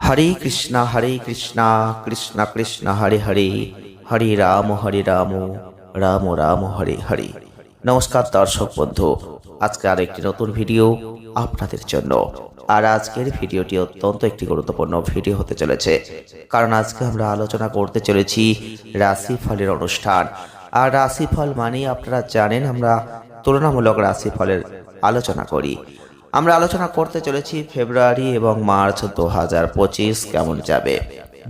হরে কৃষ্ণ হরে কৃষ্ণ কৃষ্ণ কৃষ্ণ, হরে হরে হরে রাম হরে রাম রাম রাম, হরে হরে। নমস্কার দর্শক বন্ধু, আজকে আর একটি নতুন ভিডিও আপনাদের জন্য। আর আজকের ভিডিওটি অত্যন্ত একটি গুরুত্বপূর্ণ ভিডিও হতে চলেছে, কারণ আজকে আমরা আলোচনা করতে চলেছি রাশিফলের অনুষ্ঠান। আর রাশিফল মানে আপনারা জানেন আমরা তুলনামূলক রাশিফলের আলোচনা করি। আমরা আলোচনা করতে চলেছি ফেব্রুয়ারি এবং মার্চ দু হাজার পঁচিশ কেমন যাবে।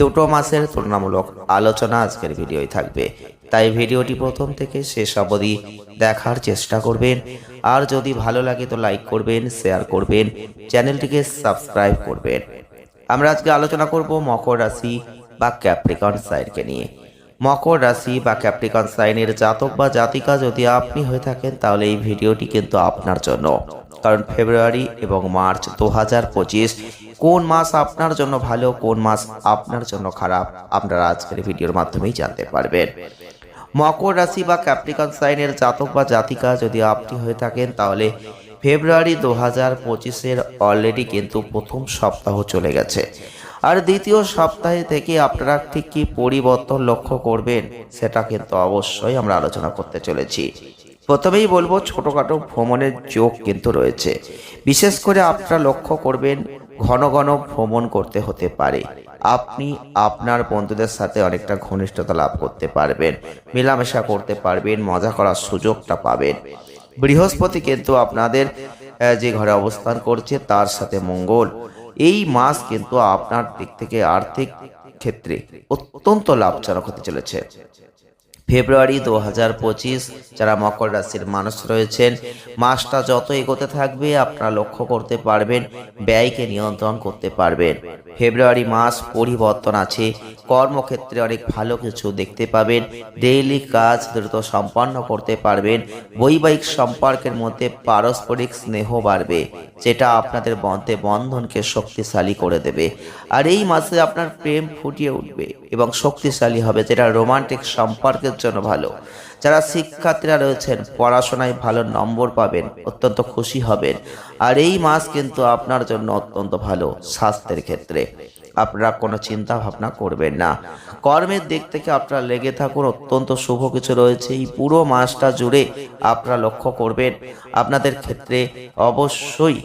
দুটো মাসের তুলনামূলক আলোচনা আজকের ভিডিওই থাকবে। তাই ভিডিওটি প্রথম থেকে শেষ অবধি দেখার চেষ্টা করবেন। আর যদি ভালো লাগে তো লাইক করবেন, শেয়ার করবেন, চ্যানেলটিকে সাবস্ক্রাইব করবেন। আমরা আজকে আলোচনা করব মকর রাশি বা ক্যাপ্রিকন সাইডকে নিয়ে। মকর রাশি বা ক্যাপ্রিকন সাইনের জাতক বা জাতিকা যদি আপনি হয়ে থাকেন, তাহলে এই ভিডিওটি কিন্তু আপনার জন্য। কারণ ফেব্রুয়ারি এবং মার্চ দু হাজার পঁচিশ, কোন মাস আপনার জন্য ভালো, কোন মাস আপনার জন্য খারাপ, আপনারা আজকের ভিডিওর মাধ্যমেই জানতে পারবেন। মকর রাশি বা ক্যাপ্রিকন সাইনের জাতক বা জাতিকা যদি আপনি হয়ে থাকেন, তাহলে ফেব্রুয়ারি দু হাজার পঁচিশের অলরেডি কিন্তু প্রথম সপ্তাহ চলে গেছে। আর দ্বিতীয় সপ্তাহে থেকে আপনারা ঠিক কি পরিবর্তন লক্ষ্য করবেন, সেটা কিন্তু অবশ্যই আমরা আলোচনা করতে চলেছি। প্রথমেই বলব, ছোটোখাটো ভ্রমণের যোগ কিন্তু রয়েছে। বিশেষ করে আপনারা লক্ষ্য করবেন, ঘন ঘন ভ্রমণ করতে হতে পারে। আপনি আপনার বন্ধুদের সাথে অনেকটা ঘনিষ্ঠতা লাভ করতে পারবেন, মেলামেশা করতে পারবেন, মজা করার সুযোগটা পাবেন। বৃহস্পতি কিন্তু আপনাদের যে ঘরে অবস্থান করছে, তার সাথে মঙ্গল এই মাস কিন্তু আপনার দিক থেকে আর্থিক ক্ষেত্রে অত্যন্ত লাভজনক হতে চলেছে। ফেব্রুয়ারি দু হাজার পঁচিশ যারা মকর রাশির মানুষ রয়েছেন, মাসটা যত এগোতে থাকবে আপনারা লক্ষ্য করতে পারবেন, ব্যয়কে নিয়ন্ত্রণ করতে পারবেন। ফেব্রুয়ারি মাস পরিবর্তন আছে, কর্মক্ষেত্রে অনেক ভালো কিছু দেখতে পাবেন ডেইলি কাজ দ্রুত সম্পন্ন করতে পারবেন, বৈবাহিক সম্পর্কের মধ্যে পারস্পরিক স্নেহ বাড়বে, যেটা আপনাদের মধ্যে বন্ধনকে শক্তিশালী করে দেবে। আর এই মাসে আপনার প্রেম ফুটিয়ে উঠবে এবং শক্তিশালী হবে, যেটা রোমান্টিক সম্পর্কের জন্য ভালো। যারা শিক্ষার্থীরা রয়েছেন, পড়াশোনায় ভালো নম্বর পাবেন, অত্যন্ত খুশি হবেন। আর এই মাস কিন্তু আপনার জন্য অত্যন্ত ভালো স্বাস্থ্যের ক্ষেত্রে। আপনারা কোনো চিন্তা ভাবনা করবেন না। কর্মের দিক থেকে আপনারা লেগে থাকুন, অত্যন্ত শুভ কিছু রয়েছে। এই পুরো মাসটা জুড়ে আপনারা লক্ষ্য করবেন, আপনাদের ক্ষেত্রে অবশ্যই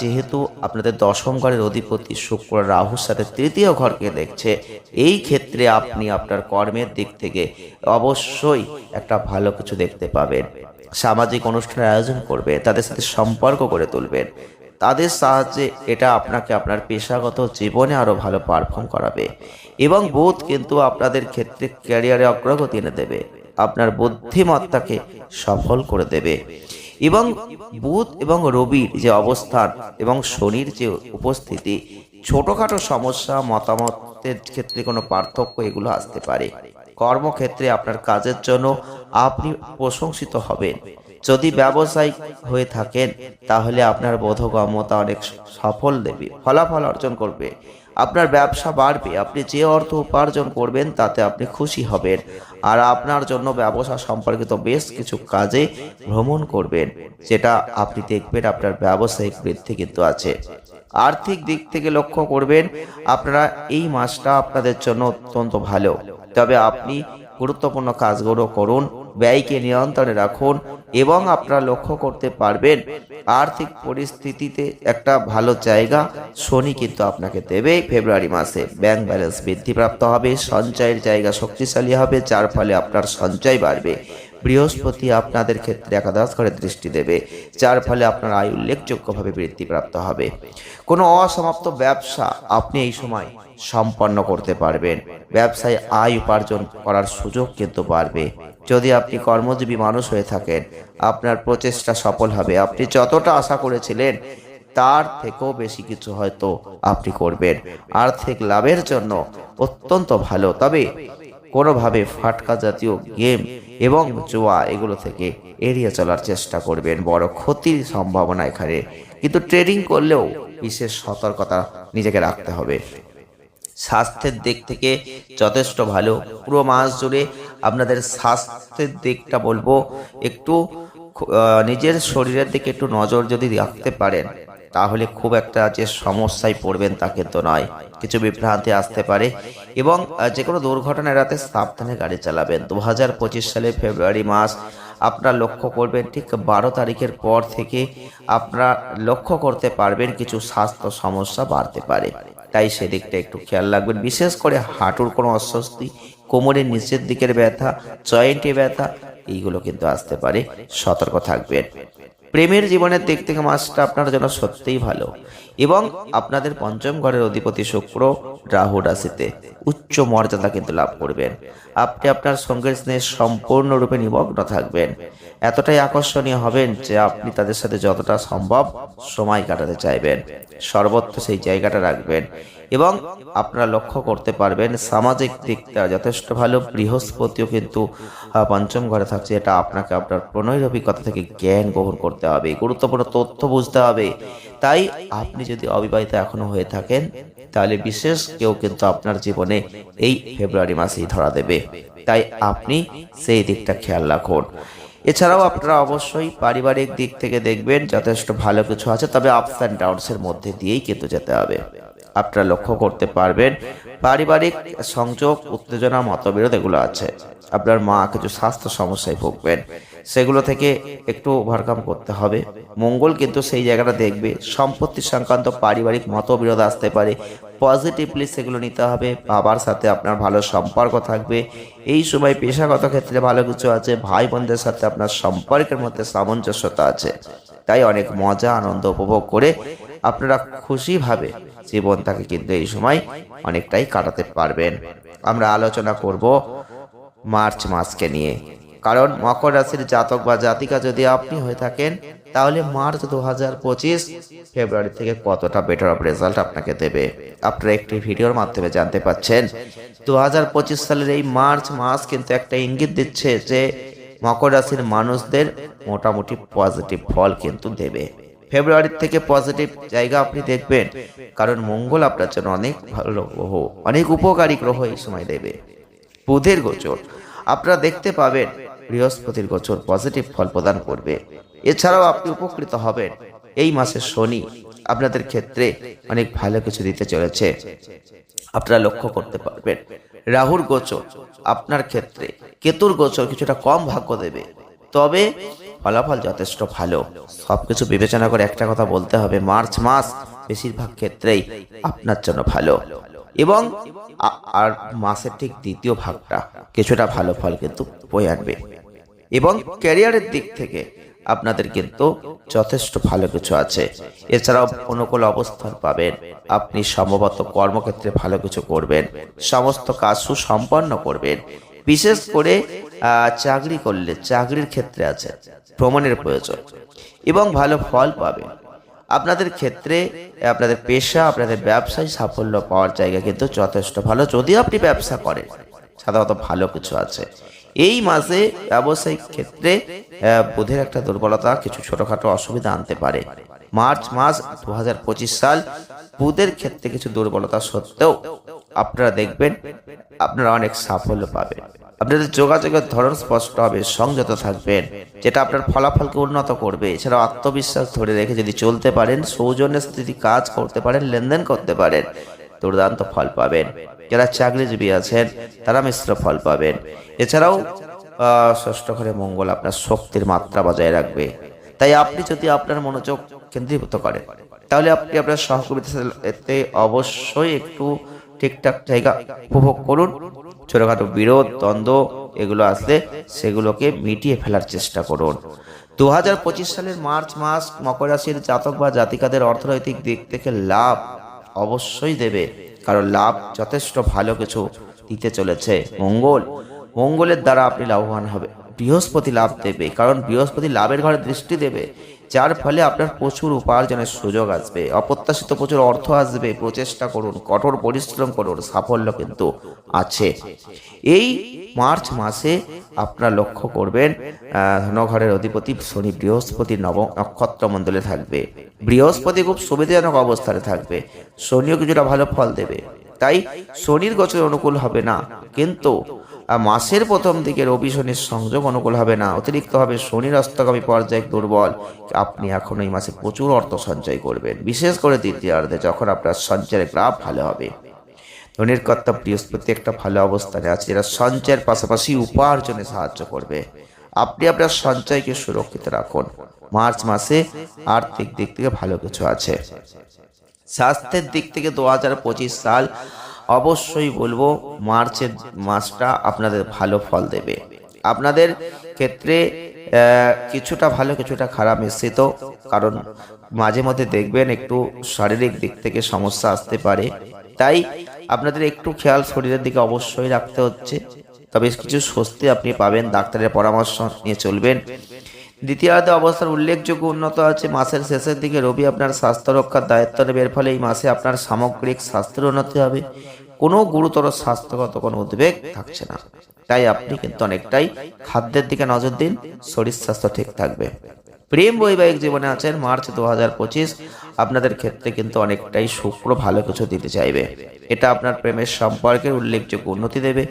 যেহেতু আপনাদের দশম ঘরের অধিপতি শুক্র রাহুর সাথে তৃতীয় ঘরকে দেখছে, এই ক্ষেত্রে আপনি আপনার কর্মের দিক থেকে অবশ্যই একটা ভালো কিছু দেখতে পাবেন। সামাজিক অনুষ্ঠানের আয়োজন করবে, তাদের সাথে সম্পর্ক করে তুলবেন। তাদের সাহায্যে এটা আপনাকে আপনার পেশাগত জীবনে আরও ভালো পারফর্ম করাবে। এবং বোধ কিন্তু আপনাদের ক্ষেত্রে ক্যারিয়ারে অগ্রগতি এনে দেবে। আপনার বুদ্ধিমত্তাকে সফল করে দেবে। এবং বুধ এবং রবির যে অবস্থান এবং শনির যে উপস্থিতি, ছোটোখাটো সমস্যা, মতামতের ক্ষেত্রে কোনো পার্থক্য এগুলো আসতে পারে। কর্মক্ষেত্রে আপনার কাজের জন্য আপনি প্রশংসিত হবেন। যদি ব্যবসায়িক হয়ে থাকেন, তাহলে আপনার বোধগম্যতা অনেক সফল দেবে, ফলাফল অর্জন করবে। আপনার ব্যবসা বাড়বে, আপনি যে অর্থ উপার্জন করবেন, তাতে আপনি খুশি হবেন। আর আপনার জন্য ব্যবসা সম্পর্কিত বেশ কিছু কাজে ভ্রমণ করবেন, যেটা আপনি দেখবেন আপনার ব্যবসায়িক বৃদ্ধি কিন্তু আছে। আর্থিক দিক থেকে লক্ষ্য করবেন, আপনারা এই মাসটা আপনাদের জন্য অত্যন্ত ভালো। তবে আপনি গুরুত্বপূর্ণ কাজগুলো করুন, ব্যয়কে নিয়ন্ত্রণে রাখুন এবং আপনারা লক্ষ্য করতে পারবেন, আর্থিক পরিস্থিতিতে একটা ভালো জায়গা শনি কিন্তু আপনাকে দেবে। ফেব্রুয়ারি মাসে ব্যাংক ব্যালেন্স বৃদ্ধিপ্রাপ্ত হবে, সঞ্চয়ের জায়গা শক্তিশালী হবে, যার ফলে আপনার সঞ্চয় বাড়বে। বৃহস্পতি আপনাদের ক্ষেত্রে একাদশ করে দৃষ্টি দেবে, যার ফলে আপনার আয় উল্লেখযোগ্যভাবে বৃদ্ধিপ্রাপ্ত হবে। কোনো অসমাপ্ত ব্যবসা আপনি এই সময় সম্পন্ন করতে পারবেন। ব্যবসায় আয় উপার্জন করার সুযোগ কিন্তু বাড়বে। যদি আপনি কর্মজীবী মানুষ হয়ে থাকেন, আপনার প্রচেষ্টা সফল হবে। আপনি যতটা আশা করেছিলেন, তার থেকেও বেশি কিছু হয়তো আপনি করবেন। আর্থিক লাভের জন্য অত্যন্ত ভালো। তবে কোনোভাবে ফাটকা জাতীয় গেম এবং জোয়া এগুলো থেকে এড়িয়ে চলার চেষ্টা করবেন। বড় ক্ষতির সম্ভাবনা এখানে। কিন্তু ট্রেডিং করলেও বিশেষ সতর্কতা নিজেকে রাখতে হবে। স্বাস্থ্যের দিক থেকে যথেষ্ট ভালো। পুরো মাস জুড়ে আপনাদের স্বাস্থ্যের দিকটা বলব, একটু নিজের শরীরের দিকে একটু নজর যদি রাখতে পারেন, তাহলে খুব একটা যে সমস্যায় পড়বেন তা কিন্তু নয়। কিছু বিভ্রান্তি আসতে পারে এবং যে কোনো দুর্ঘটনা এড়াতে সাবধানে গাড়ি চালাবেন। দু হাজার পঁচিশ সালের ফেব্রুয়ারি মাস, আপনারা লক্ষ্য করবেন ঠিক বারো তারিখের পর থেকে আপনারা লক্ষ্য করতে পারবেন কিছু স্বাস্থ্য সমস্যা বাড়তে পারে। তাই সেদিকটা একটু খেয়াল রাখবেন। বিশেষ করে হাঁটুর কোনো অস্বস্তি, কোমরের নিচের দিকের ব্যথা জয়েন্টে ব্যথা, এইগুলো কিন্তু আসতে পারে। সতর্ক থাকবেন। প্রেমের জীবনের দিক থেকে মাসটা আপনার জন্য সত্যিই ভালো। এবং আপনাদের পঞ্চম ঘরের অধিপতি শুক্র রাহু রাশিতে উচ্চ মর্যাদা কিন্তু লাভ করবেন। আপনি আপনার সঙ্গের স্নেহ সম্পূর্ণরূপে নিমগ্ন থাকবেন। এতটাই আকর্ষণীয় হবেন যে আপনি তাদের সাথে যতটা সম্ভব সময় কাটাতে চাইবেন। সর্বত্র সেই জায়গাটা রাখবেন। এবং আপনারা লক্ষ্য করতে পারবেন সামাজিক দিকটা যথেষ্ট ভালো। বৃহস্পতিও কিন্তু পঞ্চম ঘরে থাকছে। এটা আপনাকে আপনার প্রণয়ের অভিজ্ঞতা থেকে জ্ঞান গ্রহণ করতে হবে। গুরুত্বপূর্ণ তথ্য বুঝতে হবে। তাই আপনি যদি অবিবাহিত এখনও হয়ে থাকেন, তাহলে বিশেষ কেউ কিন্তু আপনার জীবনে এই ফেব্রুয়ারি মাসেই ধরা দেবে। তাই আপনি সেই দিকটা খেয়াল রাখুন। এছাড়াও আপনারা অবশ্যই পারিবারিক দিক থেকে দেখবেন, যথেষ্ট ভালো কিছু আছে। তবে আপস অ্যান্ড ডাউনসের মধ্যে দিয়েই কিন্তু যেতে হবে। আপনারা লক্ষ্য করতে পারবেন, পারিবারিক সংযোগ, উত্তেজনা, মতবিরোধ এগুলো আছে। আপনার মা কিছু স্বাস্থ্য সমস্যায় ভুগবেন, সেগুলো থেকে একটু ওভারকাম করতে হবে। মঙ্গল কিন্তু সেই জায়গাটা দেখবে, সম্পত্তি সংক্রান্ত পারিবারিক মতবিরোধ আসতে পারে পজিটিভলি সেগুলো নিতে হবে, বাবার সাথে আপনার ভালো সম্পর্ক থাকবে। এই সময় পেশাগত ক্ষেত্রে ভালো কিছু আছে ভাই বোনদের সাথে আপনার সম্পর্কের মধ্যে সামঞ্জস্যতা আছে। তাই অনেক মজা, আনন্দ উপভোগ করে আপনারা খুশিভাবে জীবনটাকে কিন্তু এই সময় অনেকটাই কাটাতে পারবেন। আমরা আলোচনা করব মার্চ মাসকে নিয়ে। কারণ মকর রাশির জাতক বা জাতিকা যদি আপনি হয়ে থাকেন, তাহলে মার্চ দু হাজার পঁচিশ ফেব্রুয়ারি থেকে কতটা বেটার অফ রেজাল্ট আপনাকে দেবে? আপনারা একটি ভিডিওর মাধ্যমে জানতে পাচ্ছেন, দু হাজার পঁচিশ সালের এই মার্চ মাস কিন্তু একটা ইঙ্গিত দিচ্ছে যে মকর রাশির মানুষদের মোটামুটি পজিটিভ ফল কিন্তু দেবে। ফেব্রুয়ারি থেকে পজিটিভ জায়গা আপনি দেখবেন। কারণ মঙ্গল আপনার জন্য অনেক ভালো গ্রহ, অনেক উপকারী গ্রহ এই সময় দেবে। বুধের গোচর, আপনারা দেখতে পাবেন বৃহস্পতির গোচর পজিটিভ ফল প্রদান করবে। এছাড়াও আপনি উপকৃত হবেন। এই মাসে শনি আপনাদের ক্ষেত্রে অনেক ভালো কিছু দিতে চলেছে। আপনারা লক্ষ্য করতে পারবেন। রাহুর গোচর, আপনার ক্ষেত্রে কেতুর গোচর কিছুটা কম ভাগ্য দেবে। তবে ফলাফল যথেষ্ট ভালো। সবকিছু বিবেচনা করে একটা কথা বলতে হবে, মার্চ মাস বেশিরভাগ ক্ষেত্রেই আপনার জন্য ভালো। এবং আর মাসের ঠিক দ্বিতীয় ভাগটা কিছুটা ভালো ফল কিন্তু বয়ে আনবে। এবং ক্যারিয়ারের দিক থেকে আপনাদের কিন্তু যথেষ্ট ভালো কিছু আছে। এছাড়াও অনুকূল অবস্থান পাবেন, আপনি সম্ভবত কর্মক্ষেত্রে ভালো কিছু করবেন, সমস্ত কাজ সুসম্পন্ন করবেন। বিশেষ করে চাকরি করলে চাকরির ক্ষেত্রে আছে ভ্রমণের প্রয়োজন এবং ভালো ফল পাবে। আপনাদের ক্ষেত্রে, আপনাদের পেশা, আপনাদের ব্যবসায় সাফল্য পাওয়ার জায়গা কিন্তু যথেষ্ট ভালো। যদি আপনি ব্যবসা করেন, সাধারণত ভালো কিছু আছে। এই মাসে ব্যবসায়িক ক্ষেত্রে বুধের একটা দুর্বলতা, কিছু ছোটখাটো অসুবিধা আনতে পারে। মার্চ মাস দু হাজার পঁচিশ সাল, বুধের ক্ষেত্রে কিছু দুর্বলতা সত্ত্বেও আপনারা দেখবেন, আপনারা অনেক সাফল্য পাবেন। আপনাদের যোগাযোগের ধরন স্পষ্ট হবে, সংযত থাকবেন যেটা আপনার ফলাফলকে উন্নত করবে। এছাড়াও আত্মবিশ্বাস ধরে রেখে যদি চলতে পারেন সৌজন্যের সাথে যদি কাজ করতে পারেন, লেনদেন করতে পারেন, দুর্দান্ত ফল পাবেন। যারা চাকরিজীবী আছেন, তারা মিশ্র ফল পাবেন। এছাড়াও ষষ্ঠ ঘরে মঙ্গল আপনার শক্তির মাত্রা বজায় রাখবে। তাই আপনি যদি আপনার মনোযোগ কেন্দ্রীভূত করেন, তাহলে আপনি আপনার সহকর্মীদের অবশ্যই একটু ঠিকঠাক জায়গা উপভোগ করুন। ছোটখাটো বিরোধ, দ্বন্দ্ব এগুলো আসলে সেগুলোকে মিটিয়ে ফেলার চেষ্টা করুন। দু হাজার পঁচিশ সালের মার্চ মাস মকর রাশির জাতক বা জাতিকাদের অর্থনৈতিক দিক থেকে লাভ অবশ্যই দেবে, কারণ লাভ যথেষ্ট ভালো কিছু দিতে চলেছে। মঙ্গল, মঙ্গলের দ্বারা আপনি লাভবান হবে। বৃহস্পতি লাভ দেবে, কারণ বৃহস্পতি লাভের ঘরে দৃষ্টি দেবে। যার ফলে আপনার প্রচুর উপার্জনের সুযোগ আসবে। অপ্রত্যাশিত প্রচুর অর্থ আসবে। প্রচেষ্টা করুন, কঠোর পরিশ্রম করুন, সাফল্য কিন্তু আছে। এই মার্চ মাসে আপনারা লক্ষ্য করবেন ধনঘরের অধিপতি শনি বৃহস্পতি নব নক্ষত্র মণ্ডলে থাকবে। বৃহস্পতি খুব সুবিধাজনক অবস্থানে থাকবে। শনিও কিছুটা ভালো ফল দেবে। তাই শনির গোচর অনুকূল হবে না। কিন্তু মাসের প্রথম দিকে রবি শনির সংযোগ অনুকূল হবে না। অতিরিক্ত হবে শনির অস্তগামী পর্যায়ে দুর্বল। আপনি এখন এই মাসে প্রচুর অর্থ সঞ্চয় করবেন। বিশেষ করে দ্বিতীয়ার্ধে, যখন আপনার সঞ্চয়ের গ্রাফ ভালো হবে। ধনির কর্তা বৃহস্পতি একটা ভালো অবস্থানে আছে, যেটা সঞ্চয়ের পাশাপাশি উপার্জনে সাহায্য করবে। আপনি আপনার সঞ্চয়কে সুরক্ষিত রাখুন। মার্চ মাসে আর্থিক দিক থেকে ভালো কিছু আছে। স্বাস্থ্যের দিক থেকে দু হাজার পঁচিশ সাল অবশ্যই বলব মার্চের মাসটা আপনাদের ভালো ফল দেবে। আপনাদের ক্ষেত্রে কিছুটা ভালো, কিছুটা খারাপ মিশ্রিত কারণ মাঝে মধ্যে দেখবেন একটু শারীরিক দিক থেকে সমস্যা আসতে পারে। তাই আপনাদের একটু খেয়াল শরীরের দিকে অবশ্যই রাখতে হচ্ছে। তবে কিছু স্বস্তি আপনি পাবেন, ডাক্তারের পরামর্শ নিয়ে চলবেন। দ্বিতীয়ার্ধে অবস্থার উল্লেখযোগ্য উন্নত আছে। মাসের শেষের দিকে রবি আপনার স্বাস্থ্য রক্ষার দায়িত্ব নেবে। এর ফলে এই মাসে আপনার সামগ্রিক স্বাস্থ্যের উন্নতি হবে। কোনো গুরুতর স্বাস্থ্যগত কোনো উদ্বেগ থাকছে না। তাই আপনি কিন্তু অনেকটাই খাদ্যের দিকে নজর দিন। শরীর স্বাস্থ্য ঠিক থাকবে। প্রেম বৈবাহিক জীবনে আছেন মার্চ দু পঁচিশ। আপনাদের ক্ষেত্রে কিন্তু অনেকটাই শুক্র ভালো কিছু দিতে চাইবে। এটা আপনার প্রেমের সম্পর্কের উল্লেখযোগ্য উন্নতি দেবে।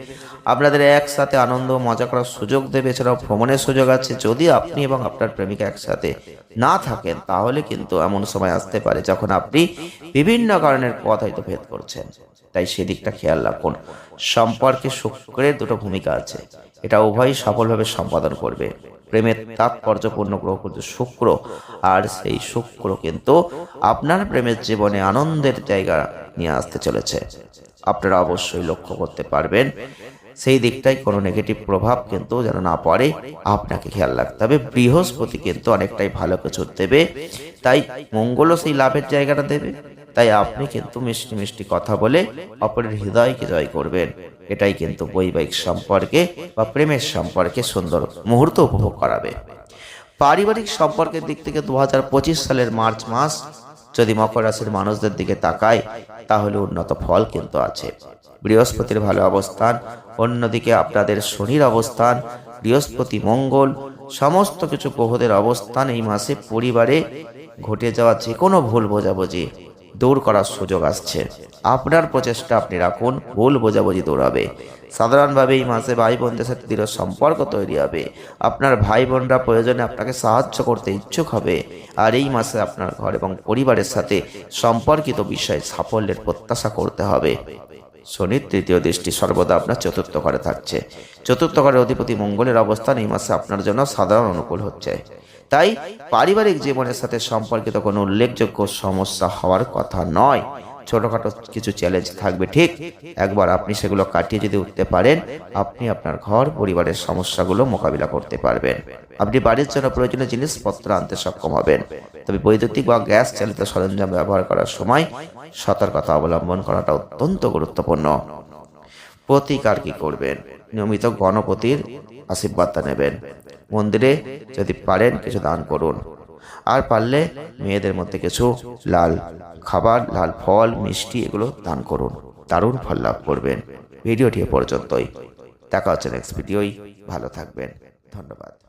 আপনাদের একসাথে আনন্দ মজা করার সুযোগ দেবে। এছাড়াও ভ্রমণের সুযোগ আছে। যদি আপনি এবং আপনার প্রেমিকা একসাথে না থাকেন, তাহলে কিন্তু এমন সময় আসতে পারে যখন আপনি বিভিন্ন কারণের পথ হয়তো ভেদ করছেন। তাই সেদিকটা খেয়াল রাখুন। সম্পর্কে শুক্রের দুটো ভূমিকা আছে। এটা উভয়ই সফলভাবে সম্পাদন করবে। প্রেমের তাৎপর্যপূর্ণ গ্রহ কিন্তু শুক্র। আর সেই শুক্র কিন্তু আপনার প্রেমের জীবনে আনন্দের জায়গা নিয়ে আসতে চলেছে। আপনারা অবশ্যই লক্ষ্য করতে পারবেন সেই দিকটাই কোনো নেগেটিভ প্রভাব কিন্তু যেন না পড়ে। আপনাকে খেয়াল রাখতে হবে। বৃহস্পতি কিন্তু অনেকটাই ভালো কিছু দেবে। তাই মঙ্গলও সেই লাভের জায়গাটা দেবে। তাই আপনি কিন্তু মিষ্টি মিষ্টি কথা বলে অপরের হৃদয়কে জয় করবেন। এটাই কিন্তু বৈবাহিক সম্পর্কে বা প্রেমের সম্পর্কে সুন্দর মুহূর্ত উপভোগ করাবে। পারিবারিক সম্পর্কের দিক থেকে দু হাজার পঁচিশ সালের মার্চ মাস যদি মকর রাশির মানুষদের দিকে তাকায়, তাহলে উন্নত ফল কিন্তু আছে। বৃহস্পতির ভালো অবস্থান, অন্যদিকে আপনাদের শনির অবস্থান, বৃহস্পতি মঙ্গল, সমস্ত কিছু গ্রহদের অবস্থান এই মাসে পরিবারে ঘটে যাওয়া যে কোনো ভুল বোঝাবুঝি দূর করার সুযোগ আসছে। আপনার প্রচেষ্টা আপনি রাখুন, ভুল বোঝাবুঝি দূর হবে। সাধারণভাবে এই মাসে ভাই বোনদের সাথে দৃঢ় সম্পর্ক তৈরি হবে। আপনার ভাই বোনরা প্রয়োজনে আপনাকে সাহায্য করতে ইচ্ছুক হবে। আর এই মাসে আপনার ঘর এবং পরিবারের সাথে সম্পর্কিত বিষয়ে সাফল্যের প্রত্যাশা করতে হবে। শনির তৃতীয় দৃষ্টি সর্বদা আপনার চতুর্থ ঘরে থাকছে। চতুর্থ ঘরের অধিপতি মঙ্গলের অবস্থান এই মাসে আপনার জন্য সাধারণ অনুকূল হচ্ছে। তাই পারিবারিক জীবনের সাথে সম্পর্কিত কোনো উল্লেখযোগ্য সমস্যা হওয়ার কথা নয়। ছোটখাটো কিছু চ্যালেঞ্জ থাকবে, ঠিক? একবার আপনি সেগুলো কাটিয়ে যদি উঠতে পারেন, আপনি আপনার ঘর, পরিবারের সমস্যাগুলো মোকাবিলা করতে পারবেন। আপনি বাড়ির জন্য প্রয়োজনীয় জিনিসপত্র আনতে সক্ষম হবেন। তবে বৈদ্যুতিক বা গ্যাস চালিত সরঞ্জাম ব্যবহার করার সময় সতর্কতা অবলম্বন করাটা অত্যন্ত গুরুত্বপূর্ণ। প্রতিকার কি করবেন? নিয়মিত গণপতির আশীর্বাদটা নেবেন। মন্দিরে যদি পারেন, কিছু দান করুন। আর পারলে মেয়েদের মধ্যে কিছু লাল খাবার, লাল ফল, মিষ্টি এগুলো দান করুন। দারুণ ফল লাভ করবেন। ভিডিওটি পর্যন্তই। দেখা হচ্ছে নেক্সট ভিডিওই ভালো থাকবেন। ধন্যবাদ।